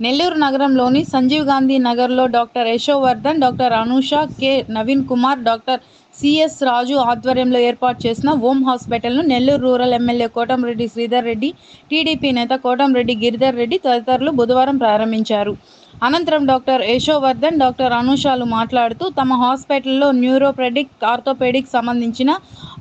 నెల్లూరు నగరంలోని సంజీవ్ గాంధీ నగర్లో doctor Yashovardhan doctor Anusha K. Naveen Kumar doctor CS Raju ఆధ్వర్యంలో ఏర్పాటు చేసిన ఓం హాస్పిటల్ను Nellore rural MLA Kotamreddy Sridhar Reddy TDP నేత కోటంరెడ్డి గిరిధర్ రెడ్డి తదితరులు బుధవారం ప్రారంభించారు. అనంతరం డాక్టర్ యశోవర్ధన్ డాక్టర్ అనూషాలు మాట్లాడుతూ తమ హాస్పిటల్లో న్యూరోపెడిక్ ఆర్థోపెడిక్ సంబంధించిన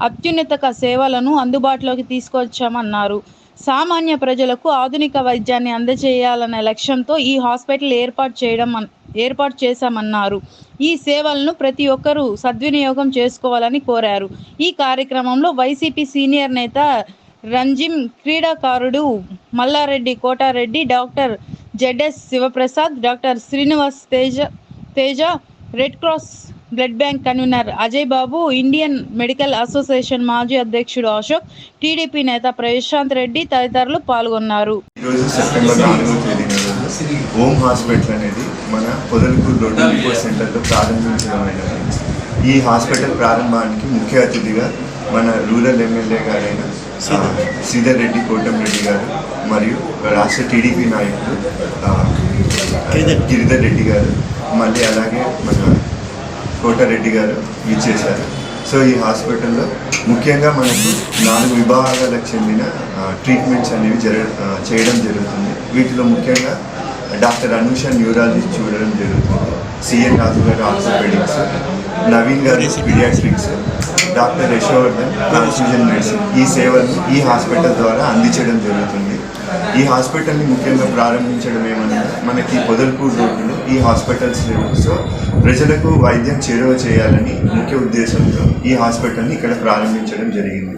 అత్యున్నత సేవలను అందుబాటులోకి తీసుకొచ్చామన్నారు. సామాన్య ప్రజలకు ఆధునిక వైద్యాన్ని అందజేయాలనే లక్ష్యంతో ఈ హాస్పిటల్ ఏర్పాటు చేయడం ఏర్పాటు చేశామన్నారు. ఈ సేవలను ప్రతి ఒక్కరూ సద్వినియోగం చేసుకోవాలని కోరారు. ఈ కార్యక్రమంలో వైసీపీ సీనియర్ నేత రంజిమ్ క్రీడాకారుడు Mallareddy Kotareddy doctor ZS Sivaprasad doctor Srinivas Teja Teja red cross blood bank convener Ajay Babu Indian medical association మాజీ అధ్యక్షుడు అశోక్ టీడీపీ నేత ప్రశాంత్ రెడ్డి తదితరులు పాల్గొన్నారు. హోమ్ హాస్పిటల్ అనేది మన పొదలకూరు రోడ్డు సెంటర్లో ప్రారంభించడమైనది. ఈ హాస్పిటల్ ప్రారంభానికి ముఖ్య అతిథిగా మన రూరల్ ఎమ్మెల్యే గారైన శ్రీధర్ రెడ్డి కోటంరెడ్డి గారు మరియు రాష్ట్ర టీడీపీ నాయకులు ఆ, గిరిధర్ రెడ్డి గారు మళ్ళీ అలాగే మన కోటారెడ్డి గారు ఇచ్చేశారు. సో ఈ హాస్పిటల్లో ముఖ్యంగా మనకు నాలుగు విభాగాలకు చెందిన ట్రీట్మెంట్స్ అనేవి జర చేయడం జరుగుతుంది. వీటిలో ముఖ్యంగా డాక్టర్ అనూష న్యూరాలజీ చూడడం జరుగుతుంది. సిఎన్ రాజు గారు ఆర్థోపెడిక్స్ నవీన్ గారు paediatrics doctor Yashovardhan transfusion medicine ఈ సేవలను ఈ హాస్పిటల్ ద్వారా అందించడం జరుగుతుంది. ఈ హాస్పిటల్ని ముఖ్యంగా ప్రారంభించడం ఏమన్నా మనకి పొదల్పూర్ రోడ్డులో ఈ హాస్పిటల్స్ లేవు. సో ప్రజలకు వైద్యం చేరువ చేయాలని ముఖ్య ఉద్దేశంతో ఈ హాస్పిటల్ని ఇక్కడ ప్రారంభించడం జరిగింది.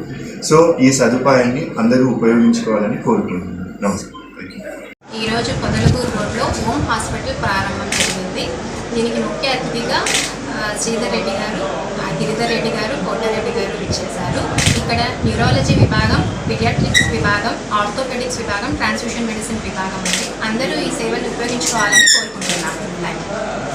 సో ఈ సదుపాయాన్ని అందరూ ఉపయోగించుకోవాలని కోరుకుంటున్నాను. నమస్కారం ఈరోజు పొదలపూర్ రోడ్లో హోమ్ హాస్పిటల్ ప్రారంభం జరిగింది. దీనికి ముఖ్య అతిథిగా శ్రీధర్ రెడ్డి గారు గిరిధర్ రెడ్డి గారు కోటారెడ్డి గారు ఇచ్చేశారు ఇక్కడ న్యూరాలజీ విభాగం పిడియాట్రిక్స్ విభాగం ఆర్థోపెడిక్స్ విభాగం ట్రాన్స్ఫ్యూషన్ మెడిసిన్ విభాగం ఉంది. అందరూ ఈ సేవలు ఉపయోగించుకోవాలని కోరుకుంటున్నాను థ్యాంక్ యూ